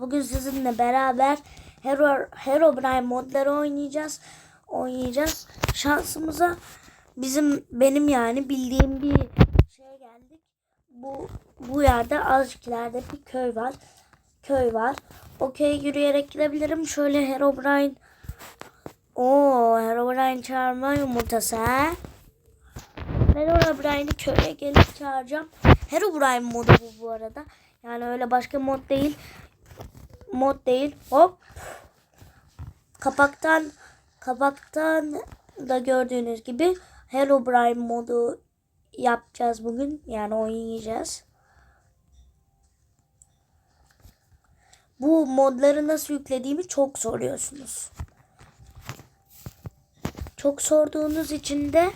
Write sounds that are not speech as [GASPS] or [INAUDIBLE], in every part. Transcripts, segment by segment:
Bugün sizinle beraber Hero Herobrine modları oynayacağız. Oynayacağız. Şansımıza bizim benim yani bildiğim bir şeye geldik. Bu bu yerde azıcık ileride bir köy var. Köy var. O köye yürüyerek gidebilirim. Şöyle Herobrine Oo, Herobrine çağırma yumurtası ha. Ben Herobrine'i köye gelip çağıracağım. Herobrine modu bu bu arada. Yani öyle başka mod değil. Mod değil. Hop. Kapaktan kapaktan da gördüğünüz gibi Herobrine modu yapacağız bugün. Yani oynayacağız. Bu modları nasıl yüklediğimi çok soruyorsunuz. Çok sorduğunuz için de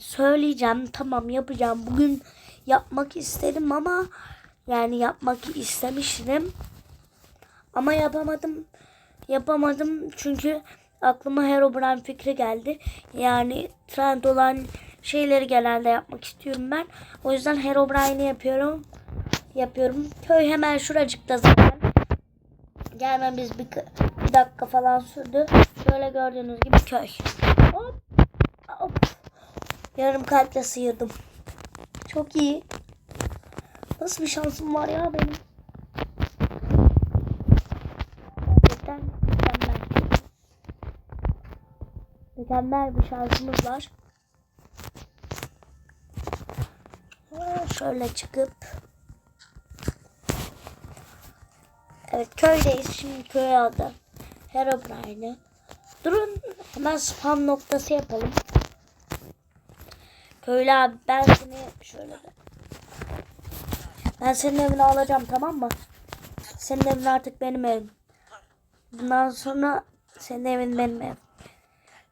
söyleyeceğim. Tamam yapacağım. Bugün yapmak istedim ama yani yapmak istemiştim. Ama yapamadım. Yapamadım çünkü aklıma Herobrine fikri geldi. Yani trend olan şeyleri genelde yapmak istiyorum ben. O yüzden Herobrine'i yapıyorum. Yapıyorum. Köy hemen şuracıkta zaten. Gelmemiz bir, bir dakika falan sürdü. Şöyle gördüğünüz gibi köy. Hop. Hop. Yarım kalple sıyırdım. Çok iyi. Nasıl bir şansım var ya benim. Gerçekten mükemmel. Mükemmel bir şansımız var. Ha, Şöyle çıkıp Evet köydeyiz. Şimdi köye aldım. Herobrine'i. Durun hemen spam noktası yapalım. Köylü abi ben seni şöyle de. Ben senin evini alacağım tamam mı? Senin evin artık benim evim. Bundan sonra senin evin benim evim.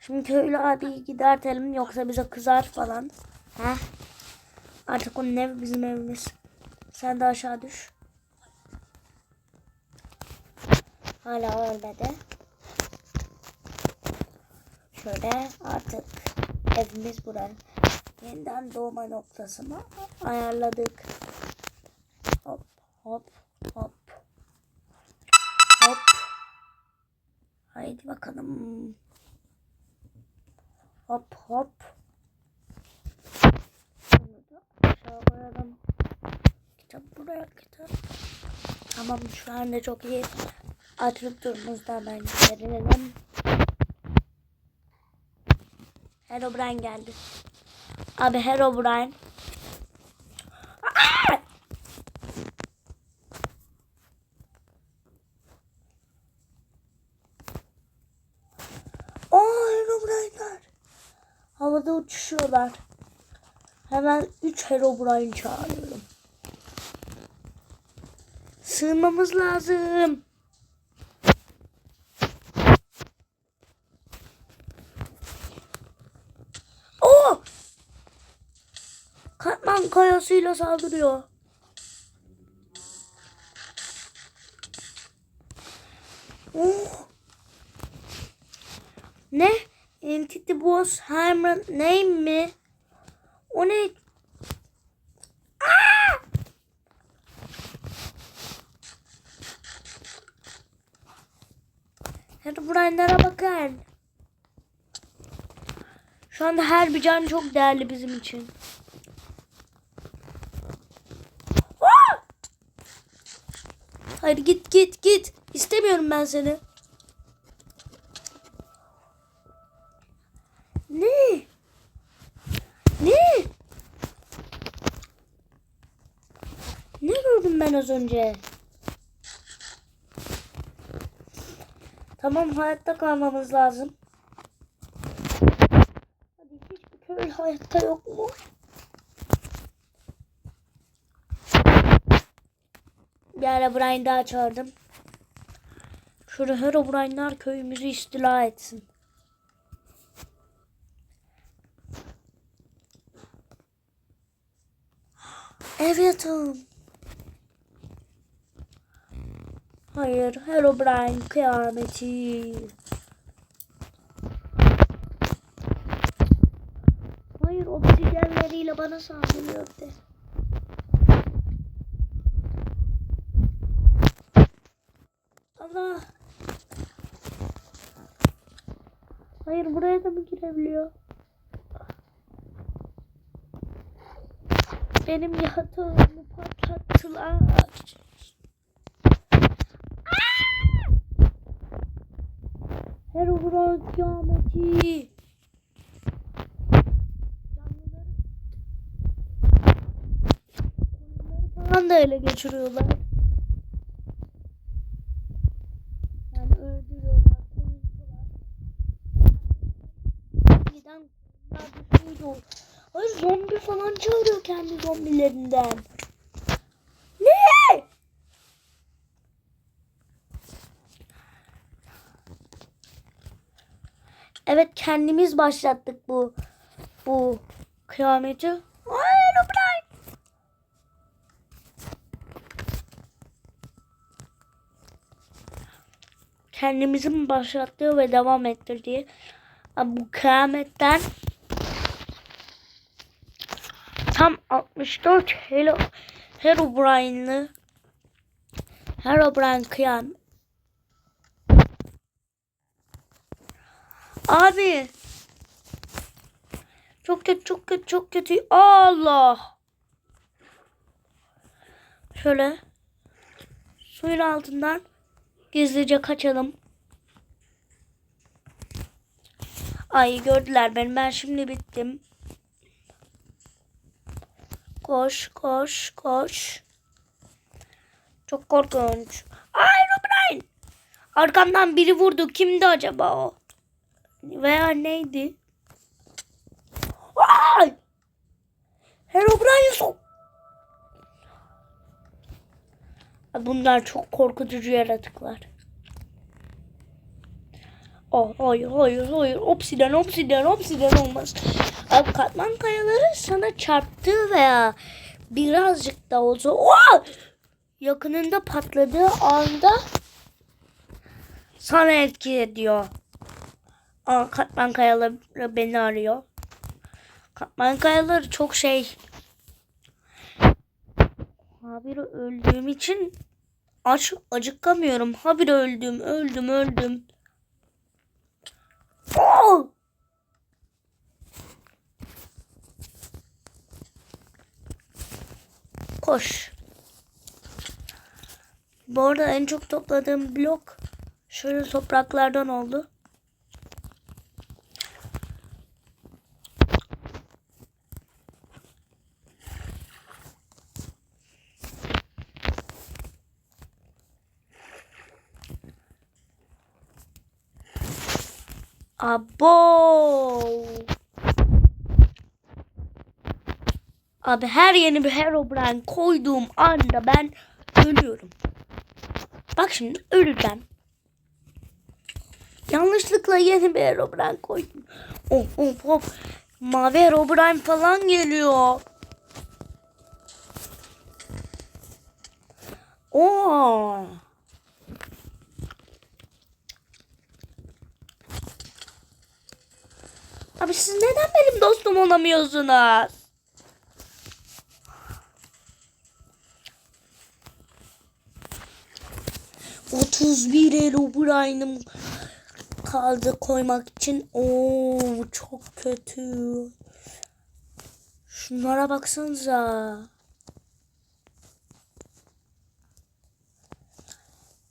Şimdi köylü abi gidertelim yoksa bize kızar falan. Heh. Artık onun evi bizim evimiz. Sen de aşağı düş. Hala ölmedi. Şöyle artık evimiz buranın. Yeniden doğma noktasını ayarladık. Hop hop hop. Hop. Haydi bakalım. Hop hop. Bunu da aşağı koyalım. Kitap buraya kitap. Tamam şu anda çok iyi. Açılıp durumumuzda ben verelim. Herobrine geldi. Abi Herobrine. Aa! Aa Herobrine'ler. Havada uçuşuyorlar. Hemen 3 Herobrine çağırıyorum. Sığınmamız lazım. Oo! Katman kayasıyla saldırıyor. Oh! Ne? Boss Herman name mi? O ne? Aa! Herobrine'lere bakın. Şu anda her bir can çok değerli bizim için. Aa! Hayır git git git. İstemiyorum ben seni. Ne? Ne? Ne gördüm ben az önce? Tamam hayatta kalmamız lazım. Hadi hiçbir köy hayatta yok mu? Bir ara Brian daha çağırdım. Şurada Herobrine'lar köyümüzü istila etsin. Eviatım. Hayır, Herobrine kıyameti. Hayır, obsidyenleriyle bana saldırıyor de. Allah. Hayır buraya da mı girebiliyor? Benim yatağımı patlattılar. Herobrine kıyameti. Canlıları falan da ele geçiriyorlar. Yani öldürüyorlar, koyuyorlar. Giden koyunlar düşüyor. Hayır zombi falan zombilerinden. Ne? Evet kendimiz başlattık bu bu kıyameti. Kendimizin başlattığı ve devam ettirdiği bu kıyametten tam 64 Hello. Herobrine'lı Herobrine kıyam Abi. Çok kötü çok kötü çok kötü. Allah. Şöyle. Suyun altından gizlice kaçalım. Ay gördüler beni. Ben şimdi bittim. Koş, koş, koş. Çok korkunç. Ay Robin! Arkamdan biri vurdu. Kimdi acaba o? Veya neydi? Ay! Herobrine sok. Bunlar çok korkutucu yaratıklar. Oh, hayır, hayır, hayır. Obsiden, obsiden, obsiden olmaz. Katman kayaları sana çarptığı veya birazcık da olsa oh! yakınında patladığı anda sana etki ediyor. Aa, katman kayaları beni arıyor. Katman kayaları çok şey. Habire öldüğüm için aç acıkamıyorum. Habire öldüm, öldüm, öldüm. Oh! Koş. Bu arada en çok topladığım blok şöyle topraklardan oldu. Abo. Abi her yeni bir Herobrine koyduğum anda ben ölüyorum. Bak şimdi öleceğim. Yanlışlıkla yeni bir Herobrine koydum. Of of of. Mavi Herobrine falan geliyor. Oo. Abi siz neden benim dostum olamıyorsunuz? Otuz bir Herobrine'ım kaldı koymak için. Oo çok kötü. Şunlara baksanıza.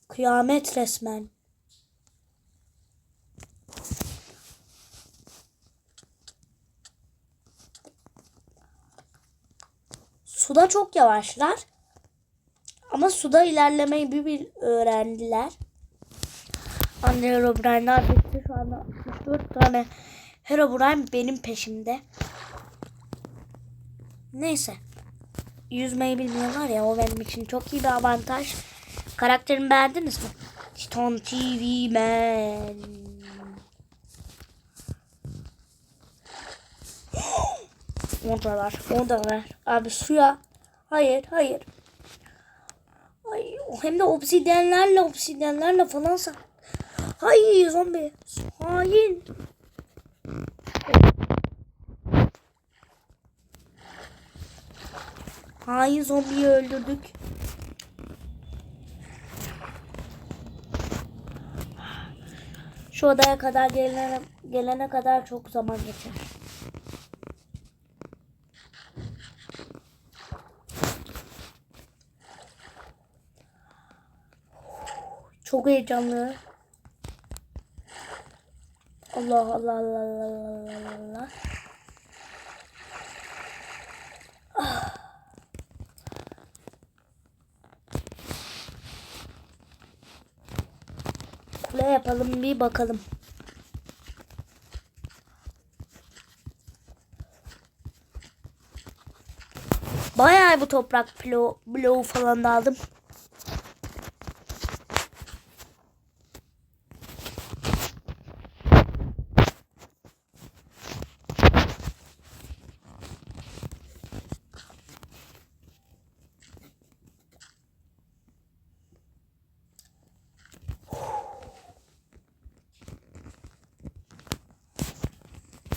Kıyamet resmen. Suda çok yavaşlar. Ama suda ilerlemeyi bir bir öğrendiler. Anne Herobrine'lar bitti. Şu anda 64 tane Herobrine benim peşimde. Neyse. Yüzmeyi bilmiyorlar ya o benim için çok iyi bir avantaj. Karakterimi beğendiniz mi? Titan TV Man. [GASPS] Oradalar. Oradalar. Abi suya. Hayır. Hayır. Ay, hem de obsidyenlerle obsidyenlerle falan sa. Hayır zombi. Hain. Hain zombiyi öldürdük. Şu odaya kadar gelene, gelene kadar çok zaman geçer. Çok heyecanlı. Allah Allah Allah Allah Allah Allah. Ah. Kule yapalım bir bakalım. Bayağı bu toprak bloğu, bloğu falan da aldım.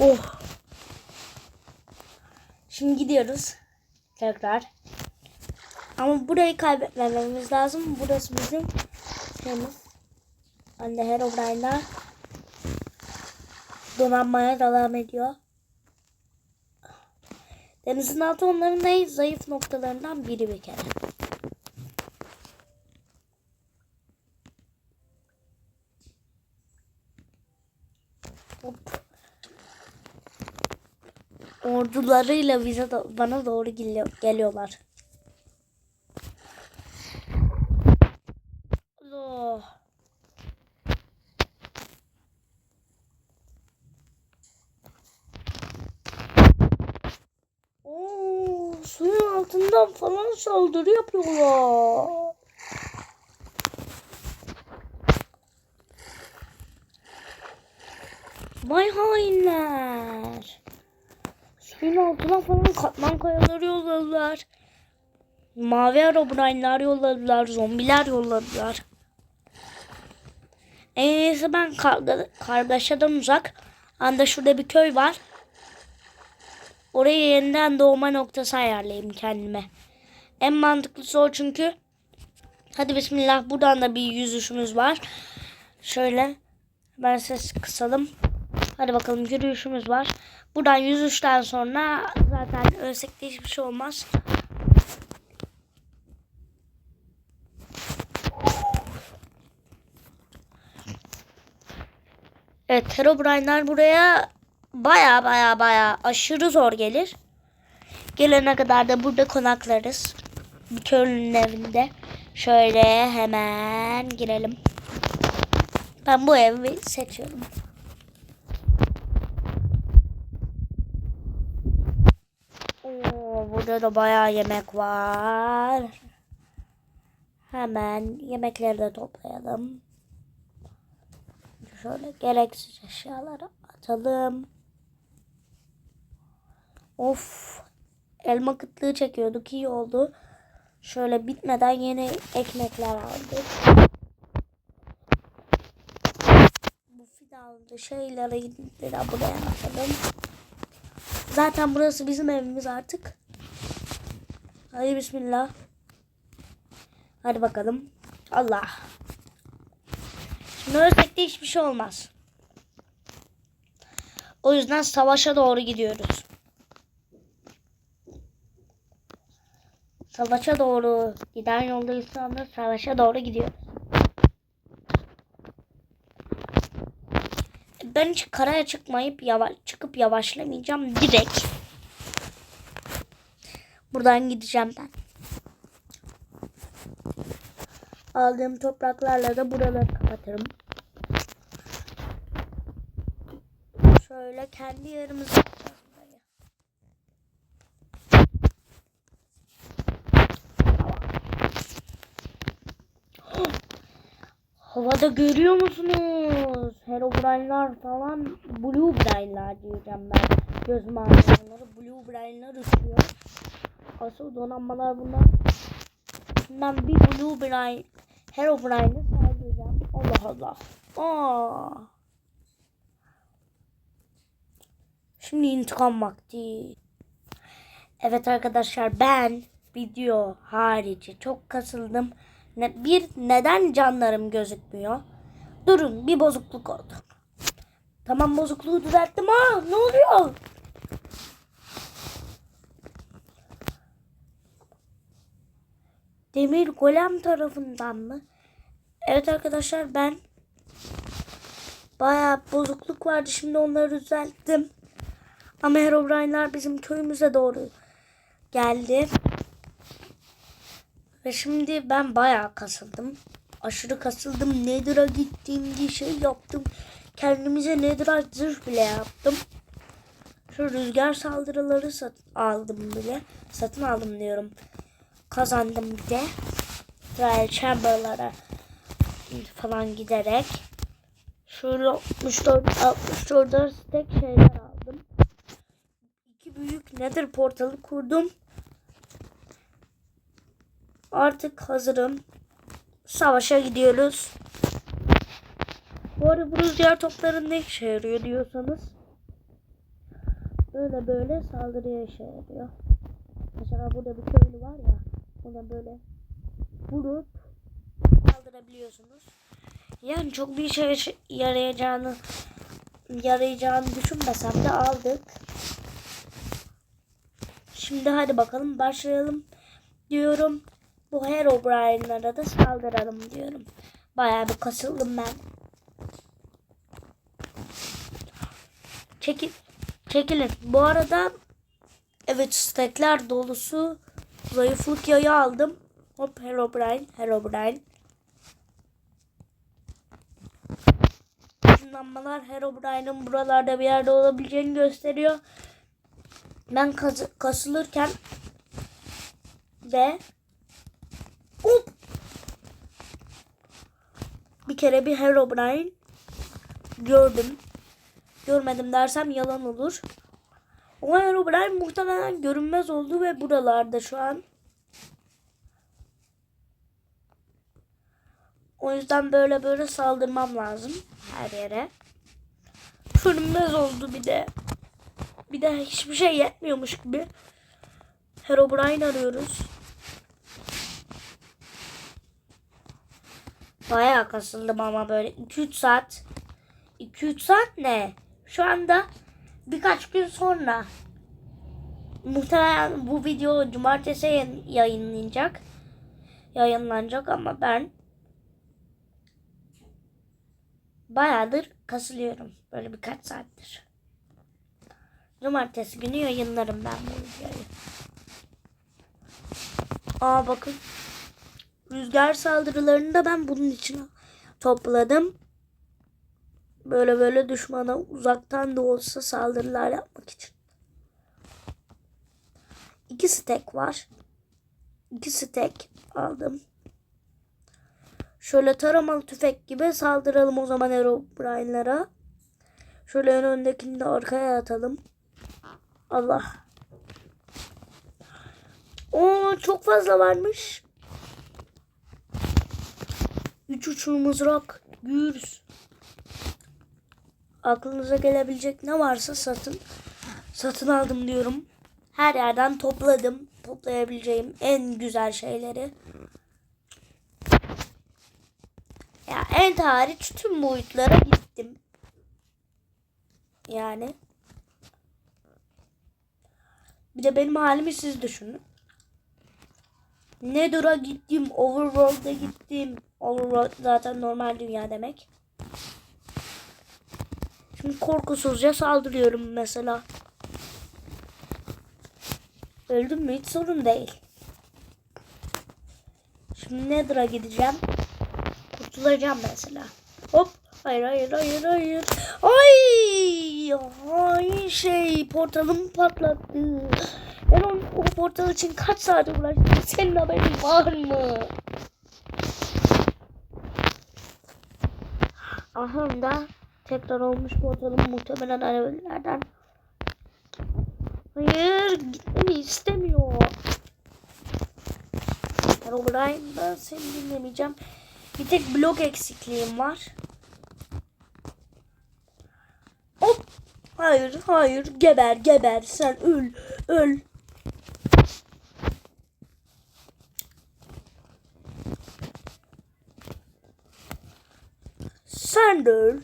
Oh. Şimdi gidiyoruz. Tekrar. Ama burayı kaybetmememiz lazım. Burası bizim şeyimiz. Anne Herobrine'da donanmaya devam ediyor. Denizin altı onların en zayıf noktalarından biri bir kere. Ordularıyla bize do- bana doğru geliyor, geliyorlar. Oo, suyun altından falan saldırı yapıyorlar. Vay hainler. Suyun altına falan katman kayaları yolladılar. Mavi Herobrine'ler yolladılar. Zombiler yolladılar. En iyisi ben karga, kargaşadan uzak. Anda şurada bir köy var. Orayı yeniden doğma noktası ayarlayayım kendime. En mantıklısı o çünkü. Hadi bismillah buradan da bir yüzüşümüz var. Şöyle ben ses kısalım. Hadi bakalım yürüyüşümüz var. Buradan yüzüşten sonra zaten ölsek de hiçbir şey olmaz. Evet Herobrine'ler buraya baya baya baya aşırı zor gelir. Gelene kadar da burada konaklarız. Bir köylünün evinde. Şöyle hemen girelim. Ben bu evi seçiyorum. Oo, burada da bayağı yemek var. Hemen yemekleri de toplayalım. Şöyle gereksiz eşyaları atalım. Of. Elma kıtlığı çekiyorduk. iyi oldu. Şöyle bitmeden yeni ekmekler aldık. Bu fidanlı şeyleri de buraya atalım. Zaten burası bizim evimiz artık. Hadi bismillah. Hadi bakalım. Allah. Şimdi ölsek de hiçbir şey olmaz. O yüzden savaşa doğru gidiyoruz. Savaşa doğru giden yolda insanlar savaşa doğru gidiyor. Ben hiç karaya çıkmayıp yavaş çıkıp yavaşlamayacağım direkt. Buradan gideceğim ben. Aldığım topraklarla da buraları kapatırım. Şöyle kendi burayı. [GASPS] Havada görüyor musunuz? Herobrine'lar falan Blue Brine'lar diyeceğim ben. Göz mavileri Blue Brine'lar uçuyor. Asıl donanmalar bunlar. Bundan bir Blue Brine Herobrine'e saldıracağım. Allah Allah. Aa. Şimdi intikam vakti. Evet arkadaşlar ben video harici çok kasıldım. Ne, bir neden canlarım gözükmüyor? Durun bir bozukluk oldu. Tamam bozukluğu düzelttim. Aa ne oluyor? Demir golem tarafından mı? Evet arkadaşlar ben bayağı bozukluk vardı. Şimdi onları düzelttim. Ama Herobrine'lar bizim köyümüze doğru geldi. Ve şimdi ben bayağı kasıldım. Aşırı kasıldım. Nether'a gittim diye şey yaptım. Kendimize Nether'a zırh bile yaptım. Şu rüzgar saldırıları sat aldım bile. Satın aldım diyorum. Kazandım bir de. Trial Chamber'lara falan giderek. Şöyle 64 64 tek şeyler aldım. İki büyük Nether portalı kurdum. Artık hazırım. Savaşa gidiyoruz. Bu arada bu rüzgar topları ne işe yarıyor diyorsanız. Böyle böyle saldırıya işe yarıyor. Mesela burada bir köylü var ya. Ona böyle vurup saldırabiliyorsunuz. Yani çok bir işe yarayacağını yarayacağını düşünmesem de aldık. Şimdi hadi bakalım başlayalım diyorum. Bu Herobrine'lara da saldıralım diyorum. Bayağı bir kasıldım ben. Çekil, çekilin. Bu arada evet stekler dolusu zayıflık yayı aldım. Hop Herobrine, Herobrine. Işınlanmalar Herobrine'ın buralarda bir yerde olabileceğini gösteriyor. Ben kas kasılırken ve hop bir kere bir Herobrine gördüm. Görmedim dersem yalan olur. O Herobrine muhtemelen görünmez oldu ve buralarda şu an. O yüzden böyle böyle saldırmam lazım her yere. Görünmez oldu bir de. Bir de hiçbir şey yetmiyormuş gibi. Herobrine arıyoruz. Bayağı kasıldım ama böyle 2-3 saat. 2-3 saat ne? Şu anda birkaç gün sonra muhtemelen bu video cumartesi yayın- yayınlanacak. Yayınlanacak ama ben bayağıdır kasılıyorum. Böyle birkaç saattir. Cumartesi günü yayınlarım ben bu videoyu. Aa bakın. Rüzgar saldırılarını da ben bunun için topladım. Böyle böyle düşmana uzaktan da olsa saldırılar yapmak için. İki stek var. İki stek aldım. Şöyle taramalı tüfek gibi saldıralım o zaman Herobrine'lara. Şöyle en öndekini de arkaya atalım. Allah. Oo çok fazla varmış. Üç uçlu mızrak. Gürs. Aklınıza gelebilecek ne varsa satın. Satın aldım diyorum. Her yerden topladım. Toplayabileceğim en güzel şeyleri. Ya en hariç tüm boyutlara gittim. Yani. Bir de benim halimi siz düşünün. Nether'a gittim, Overworld'a gittim. Overworld zaten normal dünya demek. Şimdi korkusuzca saldırıyorum mesela. Öldüm mü hiç sorun değil. Şimdi Nether'a gideceğim. Kurtulacağım mesela. Hop. Hayır hayır hayır hayır. Ay! Ay şey portalım patlattı. Ben o, o portal için kaç saat uğraştım. Senin haberin var mı? Aha da tekrar olmuş portalım muhtemelen arabalardan. Hayır gitmemi istemiyor. Herobrine ben seni dinlemeyeceğim. Bir tek blok eksikliğim var. Hop. Hayır hayır geber geber sen öl öl. Sen de öl.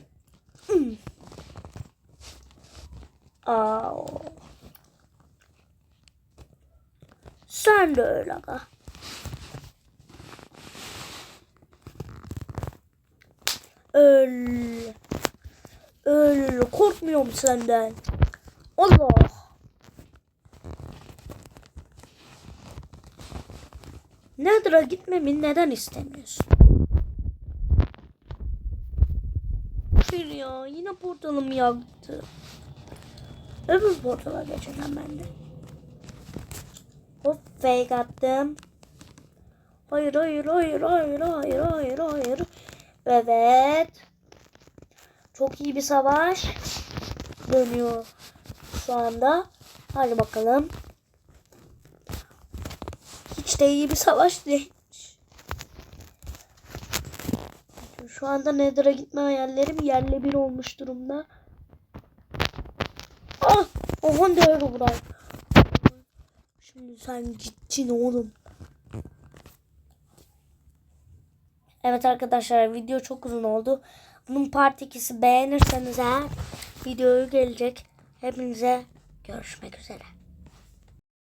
Hmm. Aa. Sen de öl aga. Öl. Öl. Korkmuyorum senden. Allah. Nether'a gitmemi neden istemiyorsun? Hayır ya yine portalım yaktı. Öbür portala geçeceğim ben de. Hop fake attım. Hayır hayır hayır hayır hayır hayır hayır. Evet. Çok iyi bir savaş dönüyor şu anda. Hadi bakalım. Hiç de iyi bir savaş değilmiş. Şu anda Nether'a gitme hayallerim yerle bir olmuş durumda. Ah! Oha değer Buray. Şimdi sen gittin oğlum. Evet arkadaşlar video çok uzun oldu. Bunun part 2'si beğenirseniz eğer videoyu gelecek. Hepinize görüşmek üzere.